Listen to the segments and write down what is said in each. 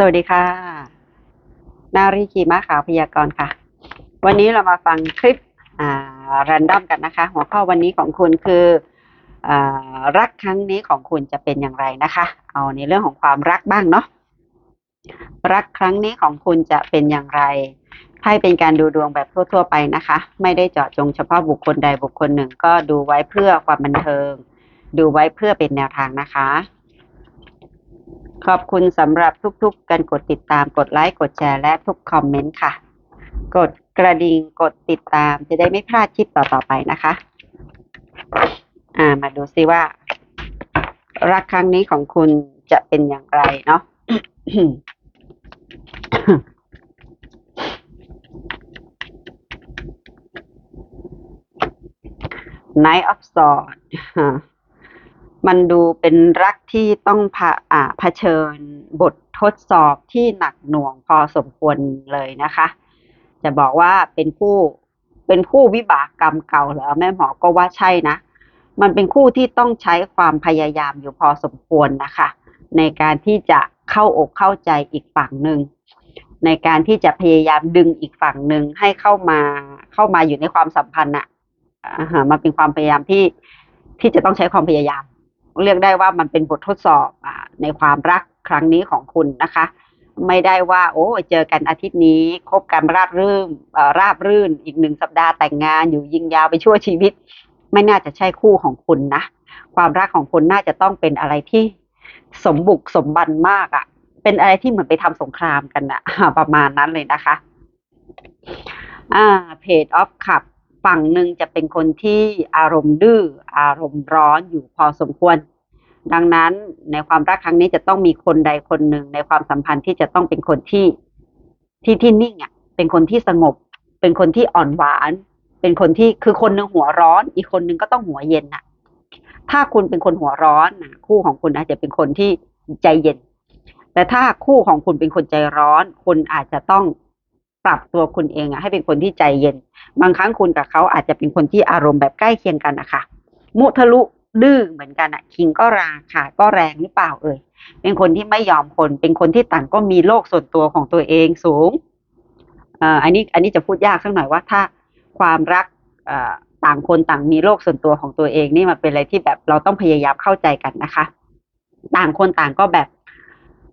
สวัสดีค่ะ นารีขีม้าขาวพยากรณ์ค่ะ วันนี้เรามาฟังคลิปอ่ารันดอมกันนะคะ หัวข้อวันนี้ของคุณคืออารักครั้งนี้ของคุณจะเป็นอย่างไรนะคะ เอาในเรื่องของความรักบ้างเนาะรักครั้งนี้ของคุณจะเป็นอย่างไรให้เป็นการดูดวงแบบทั่วๆไปนะคะ ไม่ได้เจาะจงเฉพาะบุคคลใดบุคคลหนึ่งก็ดูไว้เพื่อความบันเทิง ดูไว้เพื่อเป็นแนวทางนะคะ ขอบคุณสำหรับทุกๆการกดติดตามกดไลค์กดแชร์และทุกคอมเมนต์ค่ะ กดกระดิ่งกดติดตามจะได้ไม่พลาดคลิปต่อๆไปนะคะ อ่ามาดูซิว่า รักครั้งนี้ของคุณจะเป็นอย่างไรเนาะ Night of Swords มันดูเป็นรักที่ต้องผะอ่าเผชิญบททดสอบที่หนักหน่วงพอสมควรเลยนะคะ จะบอกว่าเป็นคู่เป็นคู่วิบากกรรมเก่าเหรอแม่หมอก็ว่าใช่นะ มันเป็นคู่ที่ต้องใช้ความพยายามอยู่พอสมควรนะคะ ในการที่จะเข้าอกเข้าใจอีกฝั่งหนึ่งในการที่จะพยายามดึงอีกฝั่งหนึ่งให้เข้ามาเข้ามาอยู่ในความสัมพันธ์น่ะอะมันเป็นความพยายามที่ที่จะต้องใช้ความพยายาม เรียกได้ว่ามันเป็นบททดสอบอในความรักครั้งนี้ของคุณนะคะ ไม่ได้ว่า โอ้เจอกันอาทิตย์นี้คบกันราบรื่นราบรื่นอีกหนึ่งสัปดาห์แต่งงานอยู่ยิงยาวไปชั่วชีวิต ไม่น่าจะใช่คู่ของคุณนะ ความรักของคุณน่าจะต้องเป็นอะไรที่สมบุกสมบันมากอะ่ะ เป็นอะไรที่เหมือนไปทำสงครามกันอะประมาณนั้นเลยนะคะอ่าเพจออฟขับ ฝั่งหนึ่งจะเป็นคนที่อารมณ์ดื้ออารมณ์ร้อนอยู่พอสมควร ดังนั้นในความรักครั้งนี้จะต้องมีคนใดคนหนึ่งในความสัมพันธ์ที่จะต้องเป็นคนที่ที่ที่นิ่งอะ เป็นคนที่สงบ เป็นคนที่อ่อนหวาน เป็นคนที่คือคนหนึ่งหัวร้อน อีกคนหนึ่งก็ต้องหัวเย็นน่ะ ถ้าคุณเป็นคนหัวร้อนนะคู่ของคุณอาจจะเป็นคนที่ใจเย็น แต่ถ้าคู่ของคุณเป็นคนใจร้อน คุณอาจจะต้อง ปรับตัวคุณเองอะให้เป็นคนที่ใจเย็น บางครั้งคุณกับเขาอาจจะเป็นคนที่อารมณ์แบบใกล้เคียงกันนะคะมุทะลุดื้อเหมือนกันอะคิงก็ราค่ะก็แรงหรือเปล่าเอ่ยเป็นคนที่ไม่ยอมคน เป็นคนที่ต่างก็มีโลกส่วนตัวของตัวเองสูงอ่ออันนี้อันนี้จะพูดยากสักหน่อยว่าถ้าความรักอ่อต่างคนต่างมีโลกส่วนตัวของตัวเองนี่มันเป็นอะไรที่แบบเราต้องพยายามเข้าใจกันนะคะ ต่างคนต่างก็แบบ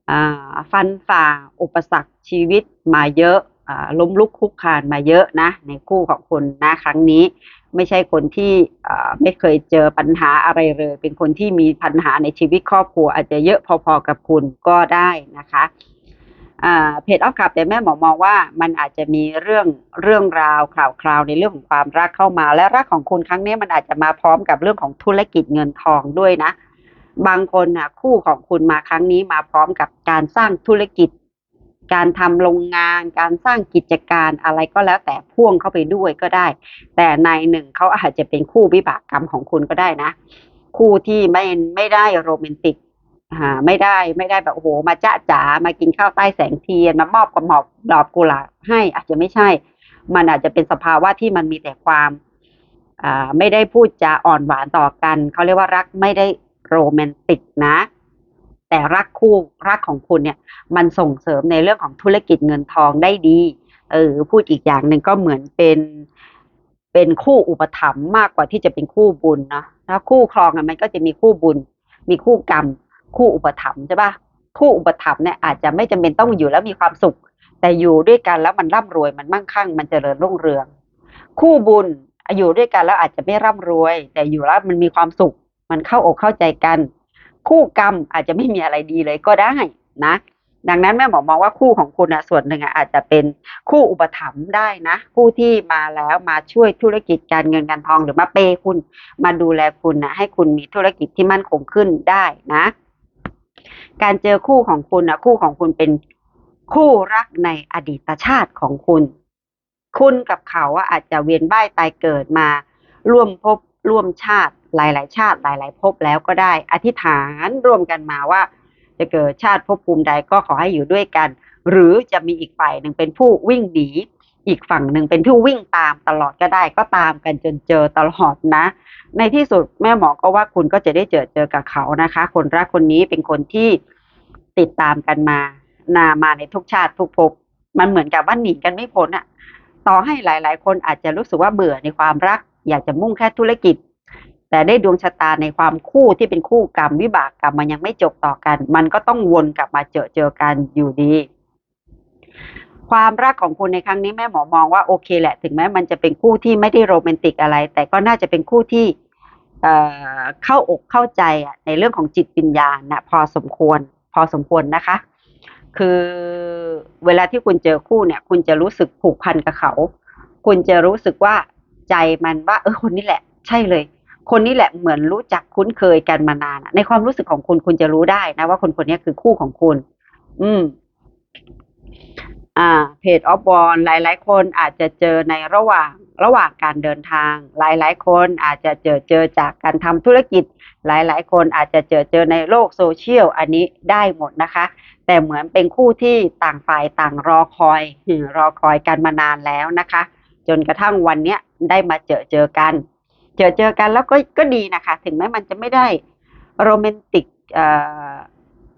อ่าฟันฝ่าอุปสรรคชีวิตมาเยอะ ล้มลุกคลุกคานมาเยอะนะ ในคู่ของคุณนะครั้งนี้ ไม่ใช่คนที่ไม่เคยเจอปัญหาอะไรเลย เป็นคนที่มีปัญหาในชีวิตครอบครัวอาจจะเยอะพอๆกับคุณก็ได้นะคะเพจออฟขับแต่แม่หมอมองว่ามันอาจจะมีเรื่องเรื่องราวข่าวคราวในเรื่องของความรักเข้ามา และรักของคุณครั้งนี้มันอาจจะมาพร้อมกับเรื่องของธุรกิจเงินทองด้วยนะ บางคนนะคู่ของคุณมาครั้งนี้มาพร้อมกับการสร้างธุรกิจ การทำโรงงาน การสร้างกิจการอะไรก็แล้วแต่พ่วงเข้าไปด้วยก็ได้ แต่ในหนึ่งเขาอาจจะเป็นคู่วิบากกรรมของคุณก็ได้นะ คู่ที่ไม่ไม่ได้โรแมนติกอ่าไม่ได้ไม่ได้แบบโอ้โหมาจ้าจ๋ามากินข้าวใต้แสงเทียนมามอบกับหมอบดอกกุหลาบให้อาจจะไม่ใช่ มันอาจจะเป็นสภาวะที่มันมีแต่ความอ่าไม่ได้พูดจาอ่อนหวานต่อกันเขาเรียกว่ารักไม่ได้โรแมนติกนะ แต่รักคู่รักของคุณเนี่ยมันส่งเสริมในเรื่องของธุรกิจเงินทองได้ดีเออพูดอีกอย่างหนึ่งก็เหมือนเป็นเป็นคู่อุปถัมภ์มากกว่าที่จะเป็นคู่บุญนะถ้าคู่ครองมันก็จะมีคู่บุญ มีคู่กรรม คู่อุปถัมภ์ใช่ปะคู่อุปถัมภ์เนี่ยอาจจะไม่จำเป็นต้องอยู่แล้วมีความสุข แต่อยู่ด้วยกันแล้วมันร่ำรวยมันมั่งคั่ง มันเจริญรุ่งเรือง คู่บุญอยู่ด้วยกันแล้วอาจจะไม่ร่ำรวย แต่อยู่แล้วมันมีความสุข มันเข้าอกเข้าใจกัน คู่กรรมอาจจะไม่มีอะไรดีเลยก็ได้นะ ดังนั้นแม่หมอมองว่าคู่ของคุณนะส่วนหนึ่งอะอาจจะเป็นคู่อุปถัมภ์ได้นะคู่ที่มาแล้วมาช่วยธุรกิจการเงินการทองหรือมาเปย์คุณมาดูแลคุณนะให้คุณมีธุรกิจที่มั่นคงขึ้นได้นะ การเจอคู่ของคุณนะคู่ของคุณเป็นคู่รักในอดีตชาติของคุณ คุณกับเขาอาจจะเวียนว่ายตายเกิดมา ร่วมภพร่วมชาติ หลาย ๆ ชาติหลาย ๆ ภพแล้วก็ได้ อธิษฐานร่วมกันมาว่า จะเกิดชาติภพภูมิใดก็ขอให้อยู่ด้วยกัน หรือจะมีอีกฝ่ายหนึ่งเป็นผู้วิ่งหนี อีกฝั่งหนึ่งเป็นผู้วิ่งตามตลอดก็ได้ก็ตามกันจนเจอตลอดนะ ในที่สุดแม่หมอก็ว่าคุณก็จะได้เจอเจอกับเขานะคะ คนรักคนนี้เป็นคนที่ติดตามกันมานามาในทุกชาติทุกภพมันเหมือนกับว่าหนีกันไม่พ้นอะต่อให้หลาย ๆ คนอาจจะรู้สึกว่าเบื่อในความรัก อยากจะมุ่งแค่ธุรกิจ แต่ได้ดวงชะตาในความคู่ที่เป็นคู่กรรมวิบากกรรมมันยังไม่จบต่อกัน มันก็ต้องวนกลับมาเจอเจอกันอยู่ดี ความรักของคุณในครั้งนี้แม่หมอมองว่าโอเคแหละ ถึงแม้มันจะเป็นคู่ที่ไม่ได้โรแมนติกอะไร แต่ก็น่าจะเป็นคู่ที่เอ่อเข้าอกเข้าใจอะในเรื่องของจิตวิญญาณนะพอสมควรพอสมควรนะคะ คือเวลาที่คุณเจอคู่เนี่ย คุณจะรู้สึกผูกพันกับเขา คุณจะรู้สึกว่าใจมันว่า เออคนนี้แหละ ใช่เลย คนนี้แหละเหมือนรู้จักคุ้นเคยกันมานานในความรู้สึกของคุณคุณจะรู้ได้นะว่าคนคนนี้คือคู่ของคุณ อืม อ่า เพจออฟบอลหลายๆ คนอาจจะเจอในระหว่างระหว่างการเดินทาง หลายๆ คนอาจจะเจอเจอจากการทำธุรกิจ หลายๆ คนอาจจะเจอเจอในโลกโซเชียลอันนี้ได้หมดนะคะ แต่เหมือนเป็นคู่ที่ต่างฝ่ายต่างรอคอยรอคอยกันมานานแล้วนะคะ จนกระทั่งวันเนี้ยได้มาเจอเจอกัน เจอเจอกันแล้วก็ก็ดีนะคะ ถึงแม้มันจะไม่ได้โรแมนติก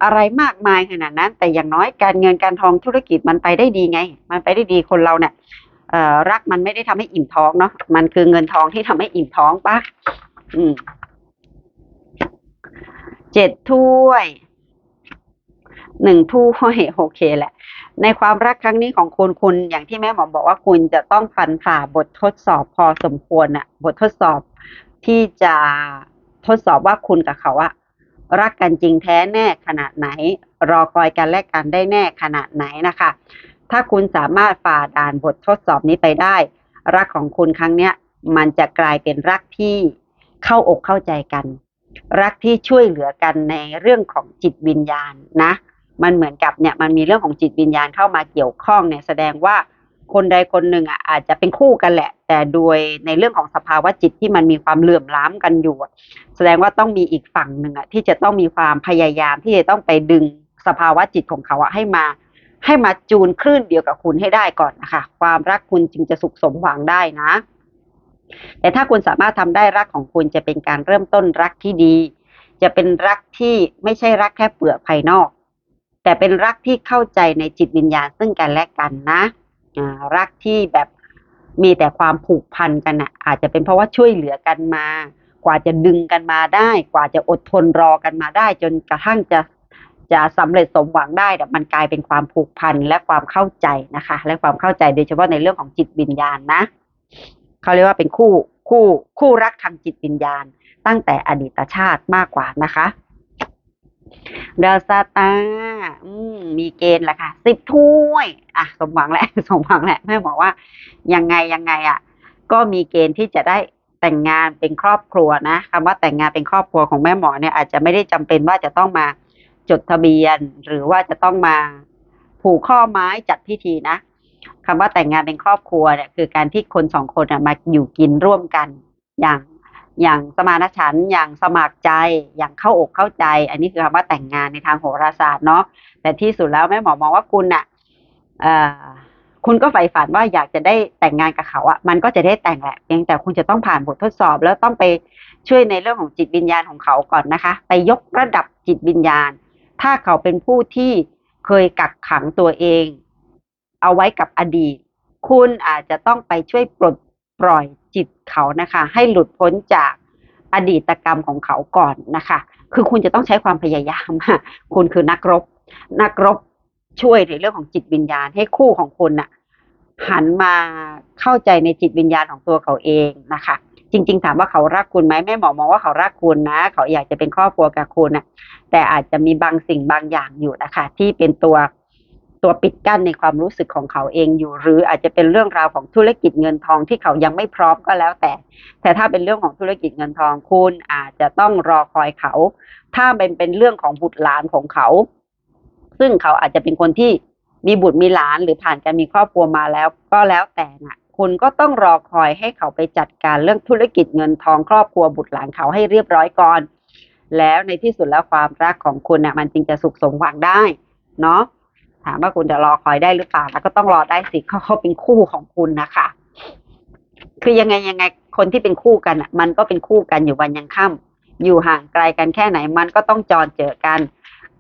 อะไรมากมายขนาดนั้น แต่อย่างน้อยการเงินการทองธุรกิจมันไปได้ดีไง มันไปได้ดีคนเราเนี่ยรักมันไม่ได้ทำให้อิ่มท้องเนาะมันคือเงินทองที่ทำให้อิ่มท้องปะอืมเจ็ดถ้วย หนึ่งถ้วยโอเคแหละ ในความรักครั้งนี้ของคุณคุณอย่างที่แม่หมอบอกว่าคุณจะต้องฟันฝ่าบททดสอบพอสมควรอะบททดสอบที่จะทดสอบว่าคุณกับเขาอะรักกันจริงแท้แน่ขนาดไหน รอคอยกันและกันได้แน่ขนาดไหนนะคะ ถ้าคุณสามารถฝ่าด่านบททดสอบนี้ไปได้ รักของคุณครั้งเนี้ยมันจะกลายเป็นรักที่เข้าอกเข้าใจกัน รักที่ช่วยเหลือกันในเรื่องของจิตวิญญาณนะ มันเหมือนกับเนี่ยมันมีเรื่องของจิตวิญญาณเข้ามาเกี่ยวข้องเนี่ยแสดงว่าคนใดคนหนึ่งอะอาจจะเป็นคู่กันแหละ แต่โดยในเรื่องของสภาวะจิตที่มันมีความเหลื่อมล้ำกันอยู่ แสดงว่าต้องมีอีกฝั่งหนึ่งอะที่จะต้องมีความพยายามที่จะต้องไปดึงสภาวะจิตของเขาอะให้มา ให้มาจูนคลื่นเดียวกับคุณให้ได้ก่อนนะคะความรักคุณจึงจะสุขสมหวังได้นะ แต่ถ้าคุณสามารถทำได้รักของคุณจะเป็นการเริ่มต้นรักที่ดี จะเป็นรักที่ไม่ใช่รักแค่เปลือกภายนอก แต่เป็นรักที่เข้าใจในจิตวิญญาณซึ่งกันและกันนะรักที่แบบมีแต่ความผูกพันกันอะอาจจะเป็นเพราะว่าช่วยเหลือกันมา กว่าจะดึงกันมาได้ กว่าจะอดทนรอกันมาได้ จนกระทั่งจะจะสำเร็จสมหวังได้แต่มันกลายเป็นความผูกพันและความเข้าใจนะคะ และความเข้าใจโดยเฉพาะในเรื่องของจิตวิญญาณนะเขาเรียกว่าเป็นคู่คู่คู่รักทางจิตวิญญาณ ตั้งแต่อดีตชาติมากกว่านะคะ ดาซาตาร์มีเกณฑ์แหละค่ะสิบถ้วยอะสมหวังแหละสมหวังแหละแม่บอกว่ายังไงยังไงอะ ก็มีเกณฑ์ที่จะได้แต่งงานเป็นครอบครัวนะคำว่าแต่งงานเป็นครอบครัวของแม่หมอเนี่ยอาจจะไม่ได้จำเป็นว่าจะต้องมาจดทะเบียน หรือว่าจะต้องมาผูกข้อไม้จัดพิธีนะคำว่าแต่งงานเป็นครอบครัวเนี่ยคือการที่คนสองคนน่ะมาอยู่กินร่วมกันอย่าง อย่างสมานฉันท์อย่างสมัครใจอย่างเข้าอกเข้าใจ อันนี้คือคำว่าแต่งงานในทางโหราศาสตร์เนาะแต่ที่สุดแล้วแม่หมอมองว่าคุณน่ะเอ่อคุณก็ใฝ่ฝันว่าอยากจะได้แต่งงานกับเขาอะ่ะมันก็จะได้แต่งแหละเพียงแต่คุณจะต้องผ่านบททดสอบแล้วต้องไปช่วยในเรื่องของจิตวิญญาณของเขาก่อนนะคะ ไปยกระดับจิตวิญญาณ ถ้าเขาเป็นผู้ที่เคยกักขังตัวเอง เอาไว้กับอดีต คุณอาจจะต้องไปช่วยปลดปล่อย จิตเขานะคะ ให้หลุดพ้นจากอดีตกรรมของเขาก่อนนะคะ คือคุณจะต้องใช้ความพยายาม คุณคือนักรบ นักรบช่วยในเรื่องของจิตวิญญาณ ให้คู่ของคุณน่ะหันมาเข้าใจในจิตวิญญาณของตัวเขาเองนะคะ จริง ๆ ถามว่าเขารักคุณไหมแม่หมอมองว่าเขารักคุณนะ เขาอยากจะเป็นครอบครัวกับคุณนะแต่อาจจะมีบางสิ่งบางอย่างอยู่นะคะ ที่เป็นตัว ตัวปิดกั้นในความรู้สึกของเขาเองอยู่ หรืออาจจะเป็นเรื่องราวของธุรกิจเงินทองที่เขายังไม่พร้อมก็แล้วแต่ แต่ถ้าเป็นเรื่องของธุรกิจเงินทองคุณอาจจะต้องรอคอยเขา ถ้าเป็นเป็นเรื่องของบุตรหลานของเขา ซึ่งเขาอาจจะเป็นคนที่มีบุตรมีหลานหรือผ่านการมีครอบครัวมาแล้วก็แล้วแต่นะคุณก็ต้องรอคอยให้เขาไปจัดการเรื่องธุรกิจเงินทองครอบครัวบุตรหลานเขาให้เรียบร้อยก่อน แล้วในที่สุดแล้วความรักของคุณน่ะมันจึงจะสุขสมหวังได้ เนาะ ถามว่าคุณจะรอคอยได้หรือเปล่าแล้วก็ต้องรอได้สิเขาเขาเป็นคู่ของคุณนะคะ คือยังไงยังไงคนที่เป็นคู่กันอะมันก็เป็นคู่กันอยู่วันยังค่ำอยู่ห่างไกลกันแค่ไหนมันก็ต้องจรเจอกัน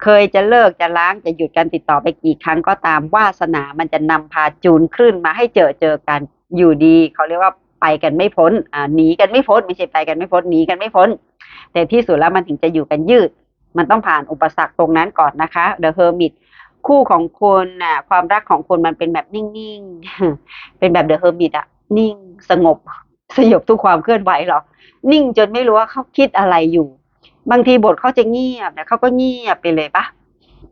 เคยจะเลิกจะล้างจะหยุดการติดต่อไปกี่ครั้งก็ตามวาสนามันจะนำพาจูนคลื่นมาให้เจอเจอกัน อยู่ดีเขาเรียกว่าไปกันไม่พ้นอ่าหนีกันไม่พ้นไม่ใช่ไปกันไม่พ้นหนีกันไม่พ้น แต่ที่สุดแล้วมันถึงจะอยู่กันยืด มันต้องผ่านอุปสรรคตรงนั้นก่อนนะคะ The Hermit คู่ของคุณน่ะ ความรักของคุณมันเป็นแบบนิ่งๆ เป็นแบบ The Hermit อะนิ่งสงบ สยบทุกความเคลื่อนไหวหรอ นิ่งจนไม่รู้ว่าเขาคิดอะไรอยู่ บางทีบทเขาจะเงียบแต่เขาก็เงียบไปเลยปะ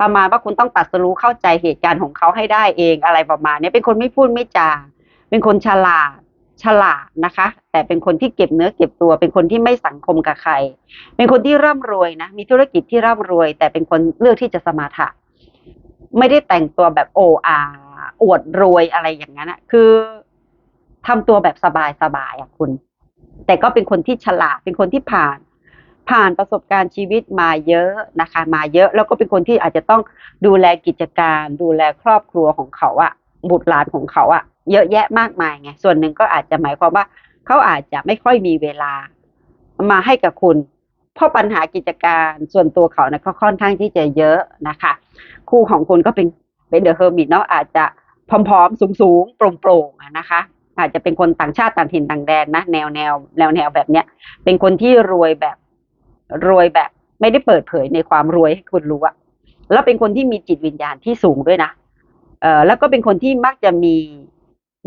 ประมาณว่าคุณต้องตัดสรู้เข้าใจเหตุการณ์ของเขาให้ได้เองอะไรประมาณนี้เป็นคนไม่พูดไม่จา เป็นคนฉลาดฉลาดนะคะ แต่เป็นคนที่เก็บเนื้อเก็บตัว เป็นคนที่ไม่สังคมกับใคร เป็นคนที่ร่ำรวยนะมีธุรกิจที่ร่ำรวย แต่เป็นคนเลือกที่จะสมาถะ ไม่ได้แต่งตัวแบบโออาอวดรวยอะไรอย่างนั้นอะคือทำตัวแบบสบายสบายอะคุณ แต่ก็เป็นคนที่ฉลาดเป็นคนที่ผ่าน ผ่านประสบการณ์ชีวิตมาเยอะนะคะ มาเยอะแล้วก็เป็นคนที่อาจจะต้องดูแลกิจการ ดูแลครอบครัวของเขาอะบุตรหลานของเขาอะเยอะแยะมากมายไงส่วนหนึ่งก็อาจจะหมายความว่า เขาอาจจะไม่ค่อยมีเวลามาให้กับคุณ เพราะปัญหากิจการส่วนตัวเขานะก็ค่อนข้างที่จะเยอะนะคะ คู่ของคุณก็เป็นเป็นเดอะเฮอร์มิตเนาะอาจจะผอมๆ สูงๆ โปร่งๆนะคะ อาจจะเป็นคนต่างชาติต่างถิ่นต่างแดนนะแนวแนวแนวแนวแบบเนี้ย เป็นคนที่รวยแบบรวยแบบ ไม่ได้เปิดเผยในความรวยให้คุณรู้อะแล้วเป็นคนที่มีจิตวิญญาณที่สูงด้วยนะเออแล้วก็เป็นคนที่มักจะมี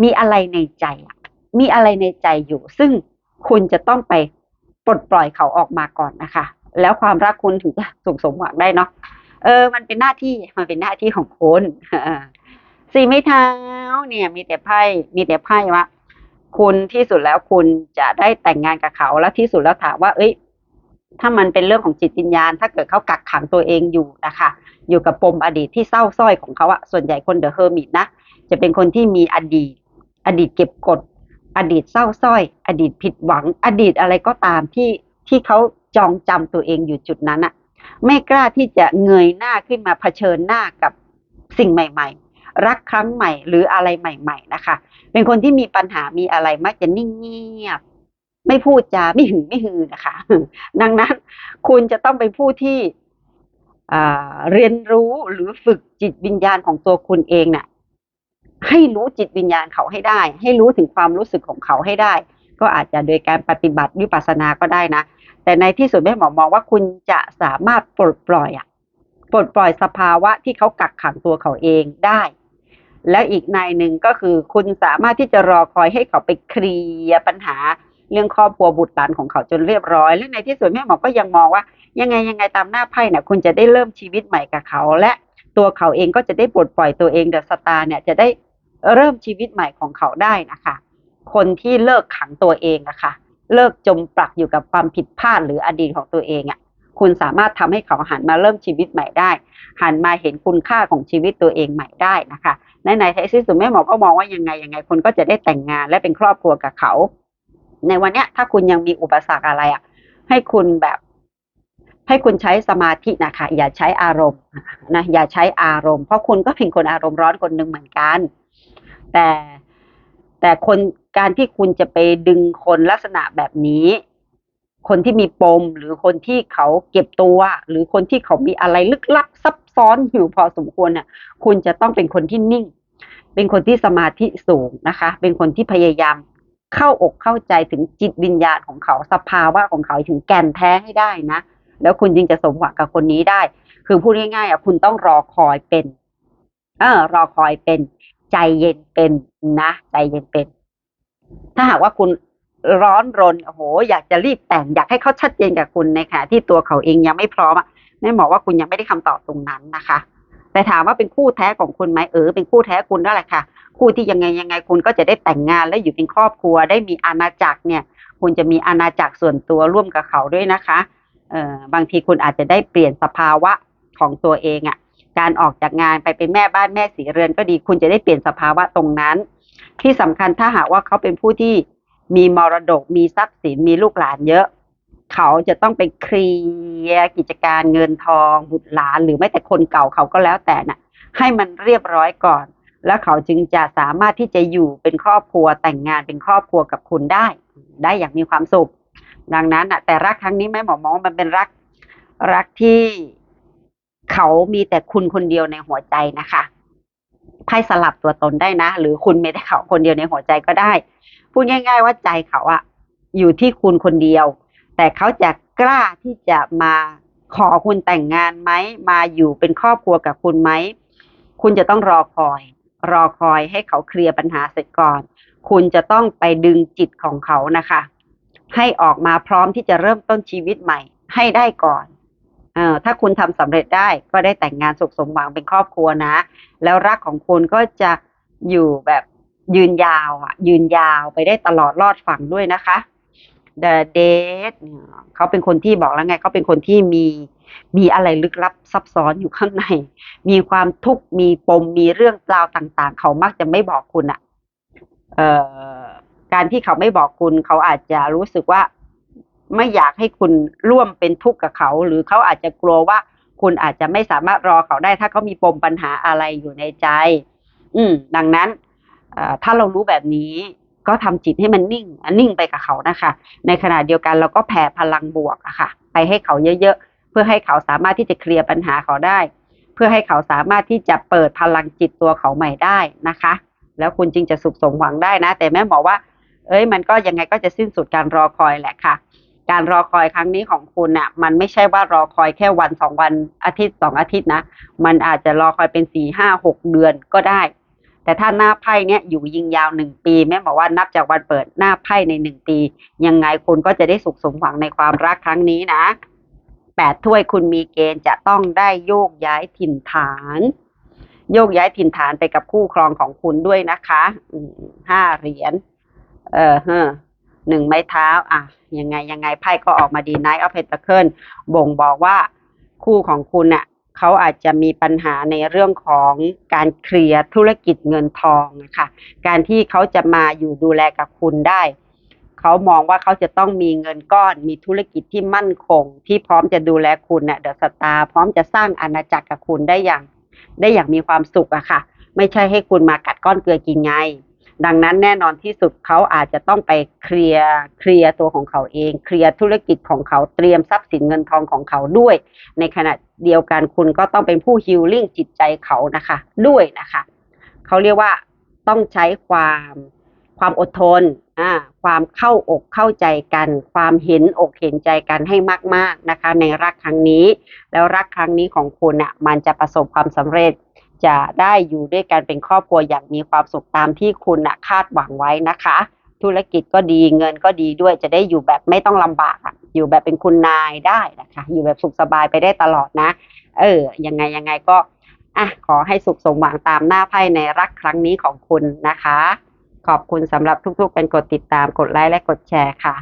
มีอะไรในใจอะมีอะไรในใจอยู่ ซึ่งคุณจะต้องไป ปลดปล่อยเขาออกมาก่อนนะคะ แล้วความรักคุณถึงจะสุขสมหวังได้เนาะเออ มันเป็นหน้าที่มันเป็นหน้าที่ของคุณสี่ไม้เท้าเนี่ย มีแต่ไพ่มีแต่ไพ่ว่าคุณที่สุดแล้วคุณจะได้แต่งงานกับเขาแล้วที่สุดแล้วถามว่า เอ้ย ถ้ามันเป็นเรื่องของจิตวิญญาณ ถ้าเกิดเขากักขังตัวเองอยู่นะคะ อยู่กับปมอดีตที่เศร้าส้อยของเขาอะส่วนใหญ่คนเดอะเฮอร์มิตนะจะเป็นคนที่มีอดีต อดีตเก็บกด อดีตเศร้าส้อย อดีตผิดหวัง อดีตอะไรก็ตามที่ที่เขาจองจำตัวเองอยู่จุดนั้นอะไม่กล้าที่จะเงยหน้าขึ้นมาเผชิญหน้ากับสิ่งใหม่ ๆ รักครั้งใหม่หรืออะไรใหม่ ๆ นะคะ เป็นคนที่มีปัญหามีอะไรมักจะนิ่งเงียบ ไม่พูดจาไม่หึงไม่ฮือนะคะ ดังนั้นคุณจะต้องเป็นผู้ที่เรียนรู้หรือฝึกจิตวิญญาณของตัวคุณเองเน่ะ ให้รู้จิตวิญญาณเขาให้ได้ ให้รู้ถึงความรู้สึกของเขาให้ได้ ก็อาจจะโดยการปฏิบัติวิปัสสนาก็ได้นะ แต่ในที่สุดแม่หมอมองว่าคุณจะสามารถปลดปล่อยอะปลดปล่อยสภาวะที่เขากักขังตัวเขาเองได้ แล้วอีกในหนึ่งก็คือคุณสามารถที่จะรอคอยให้เขาไปเคลียร์ปัญหาเรื่องครอบครัวบุตรหลานของเขาจนเรียบร้อย และในที่สุดแม่หมอก็ยังมองว่า ยังไงยังไงตามหน้าไพ่เนี่ยคุณจะได้เริ่มชีวิตใหม่กับเขา และตัวเขาเองก็จะได้ปลดปล่อยตัวเองเดอะสตาร์เนี่ยจะได้ เริ่มชีวิตใหม่ของเขาได้นะคะ คนที่เลิกขังตัวเองอะคะ เลิกจมปลักอยู่กับความผิดพลาดหรืออดีตของตัวเองอะ่ะคุณสามารถทำให้เขาหันมาเริ่มชีวิตใหม่ได้ หันมาเห็นคุณค่าของชีวิตตัวเองใหม่ได้นะคะและในท้ายที่สุดแม่หมอก็มองว่ายังไงยังไงคุณก็จะได้แต่งงานและเป็นครอบครัวกับเขา ในวันเนี้ย ถ้าคุณยังมีอุปสรรคอะไรอะ่ะ ให้คุณแบบ ให้คุณใช้สมาธินะคะ อย่าใช้อารมณ์นะอย่าใช้อารมณ์เพราะคุณก็เป็นคนอารมณ์ร้อนคนหนึ่งเหมือนกัน แต่แต่คนการที่คุณจะไปดึงคนลักษณะแบบนี้ คนที่มีปมหรือคนที่เขาเก็บตัว หรือคนที่เขามีอะไรลึกลับซับซ้อนอยู่พอสมควรเนี่ยคุณจะต้องเป็นคนที่นิ่ง เป็นคนที่สมาธิสูงนะคะ เป็นคนที่พยายามเข้าอกเข้าใจถึงจิตวิญญาณของเขาสภาวะของเขาถึงแก่นแท้ให้ได้นะ แล้วคุณจึงจะสมหวังกับคนนี้ได้ คือพูดง่ายๆอะคุณต้องรอคอยเป็น เออรอคอยเป็น ใจเย็นเป็นนะใจเย็นเป็น ถ้าหากว่าคุณร้อนรนโอ้โห อยากจะรีบแต่งอยากให้เขาชัดเจนกับคุณในขณะที่ตัวเขาเองยังไม่พร้อมอะแม่หมอว่าคุณยังไม่ได้คำตอบตรงนั้นนะคะ แต่ถามว่าเป็นคู่แท้ของคุณไหมเออเป็นคู่แท้คุณนั่นแหละค่ะ คู่ที่ยังไงยังไงคุณก็จะได้แต่งงานและอยู่เป็นครอบครัว ได้มีอาณาจักรเนี่ย คุณจะมีอาณาจักรส่วนตัวร่วมกับเขาด้วยนะคะเออบางทีคุณอาจจะได้เปลี่ยนสภาวะของตัวเองอะ่ะ การออกจากงานไปเป็นแม่บ้านแม่สีเรือนก็ดี คุณจะได้เปลี่ยนสภาวะตรงนั้น ที่สำคัญถ้าหากว่าเขาเป็นผู้ที่มีมรดกมีทรัพย์สินมีลูกหลานเยอะ เขาจะต้องไปเคลียร์กิจการเงินทองบุตรหลาน หรือแม้แต่คนเก่าเขาก็แล้วแต่น่ะ ให้มันเรียบร้อยก่อน แล้วเขาจึงจะสามารถที่จะอยู่เป็นครอบครัวแต่งงานเป็นครอบครัวกับคุณได้ ได้อย่างมีความสุข ดังนั้นอะแต่รักครั้งนี้แม่หมอมองมันเป็นรักรักที่ เขามีแต่คุณคนเดียวในหัวใจนะคะไพ่สลับตัวตนได้นะ หรือคุณมีแต่เขาคนเดียวในหัวใจก็ได้ พูดง่าย ๆ ว่าใจเขาอะอยู่ที่คุณคนเดียว แต่เขาจะกล้าที่จะมาขอคุณแต่งงานไหมมาอยู่เป็นครอบครัวกับคุณไหมคุณจะต้องรอคอย รอคอยให้เขาเคลียร์ปัญหาเสร็จก่อน คุณจะต้องไปดึงจิตของเขานะคะ ให้ออกมาพร้อมที่จะเริ่มต้นชีวิตใหม่ให้ได้ก่อน เออถ้าคุณทำสำเร็จได้ก็ได้แต่งงานสุขสมหวังเป็นครอบครัวนะ แล้วรักของคุณก็จะอยู่แบบยืนยาวอะ ยืนยาวไปได้ตลอดรอดฝั่งด้วยนะคะ The Date เขาเป็นคนที่บอกแล้วไงเขาเป็นคนที่มีมีอะไรลึกลับซับซ้อนอยู่ข้างใน มีความทุกข์มีปมมีเรื่องราวต่าง ๆ เขามักจะไม่บอกคุณอะเอ่อการที่เขาไม่บอกคุณ เขาอาจจะรู้สึกว่า ไม่อยากให้คุณร่วมเป็นทุกข์กับเขา หรือเขาอาจจะกลัวว่าคุณอาจจะไม่สามารถรอเขาได้ ถ้าเขามีปมปัญหาอะไรอยู่ในใจ อืม ดังนั้นถ้าเรารู้แบบนี้ก็ทำจิตให้มันนิ่งนิ่งไปกับเขานะคะ ในขณะเดียวกันเราก็แผ่พลังบวกอะค่ะ ไปให้เขาเยอะๆ เพื่อให้เขาสามารถที่จะเคลียร์ปัญหาเขาได้ เพื่อให้เขาสามารถที่จะเปิดพลังจิตตัวเขาใหม่ได้นะคะ แล้วคุณจึงจะสุขสมหวังได้นะ แต่แม่บอกว่า เอ้ยมันก็ยังไงก็จะสิ้นสุดการรอคอยแหละค่ะ การรอคอยครั้งนี้ของคุณน่ะ มันไม่ใช่ว่ารอคอยแค่วันสองวันอาทิตย์สองอาทิตย์นะ มันอาจจะรอคอยเป็นสี่ห้าหกเดือนก็ได้ แต่ถ้าหน้าไพ่เนี่ยอยู่ยิงยาวหนึ่งปีแม่บอกว่านับจากวันเปิดหน้าไพ่ในหนึ่งปี ยังไงคุณก็จะได้สุขสมหวังในความรักครั้งนี้นะแปดถ้วยคุณมีเกณฑ์จะต้องได้โยกย้ายถิ่นฐาน โยกย้ายถิ่นฐานไปกับคู่ครองของคุณด้วยนะคะห้าเหรียญเออเฮอ หนึ่งไม้เท้าอะยังไงยังไงไพ่ก็ออกมาดี Knight of Pentacles บ่งบอกว่าคู่ของคุณน่ะเขาอาจจะมีปัญหาในเรื่องของการเคลียร์ธุรกิจเงินทองนะคะการที่เขาจะมาอยู่ดูแลกับคุณได้เขามองว่าเขาจะต้องมีเงินก้อน มีธุรกิจที่มั่นคง ที่พร้อมจะดูแลคุณเน่ะเดอะสตาร์พร้อมจะสร้างอาณาจักรกับคุณได้อย่าง ได้อย่างมีความสุขอะค่ะ ไม่ใช่ให้คุณมากัดก้อนเกลือกินไง ดังนั้นแน่นอนที่สุดเขาอาจจะต้องไปเคลียร์เคลียร์ตัวของเขาเอง เคลียร์ธุรกิจของเขาเตรียมทรัพย์สินเงินทองของเขาด้วย ในขณะเดียวกันคุณก็ต้องเป็นผู้ฮิลลิ่งจิตใจเขานะคะด้วยนะคะเขาเรียกว่าต้องใช้ความความอดทนอ่าความเข้าอกเข้าใจกัน ความเห็นอกเห็นใจกันให้มาก ๆนะคะ ในรักครั้งนี้ แล้วรักครั้งนี้ของคุณอะมันจะประสบความสำเร็จ จะได้อยู่ด้วยกันเป็นครอบครัวอย่างมีความสุขตามที่คุณนะคาดหวังไว้นะคะ ธุรกิจก็ดีเงินก็ดีด้วยจะได้อยู่แบบไม่ต้องลำบากอะอยู่แบบเป็นคุณนายได้นะคะ อยู่แบบสุขสบายไปได้ตลอดนะ เออยังไงยังไงก็อะขอให้สุขสมหวังตามหน้าไพ่ในรักครั้งนี้ของคุณนะคะ ขอบคุณสำหรับทุกๆ เป็นกดติดตามกดไลค์และกดแชร์ค่ะ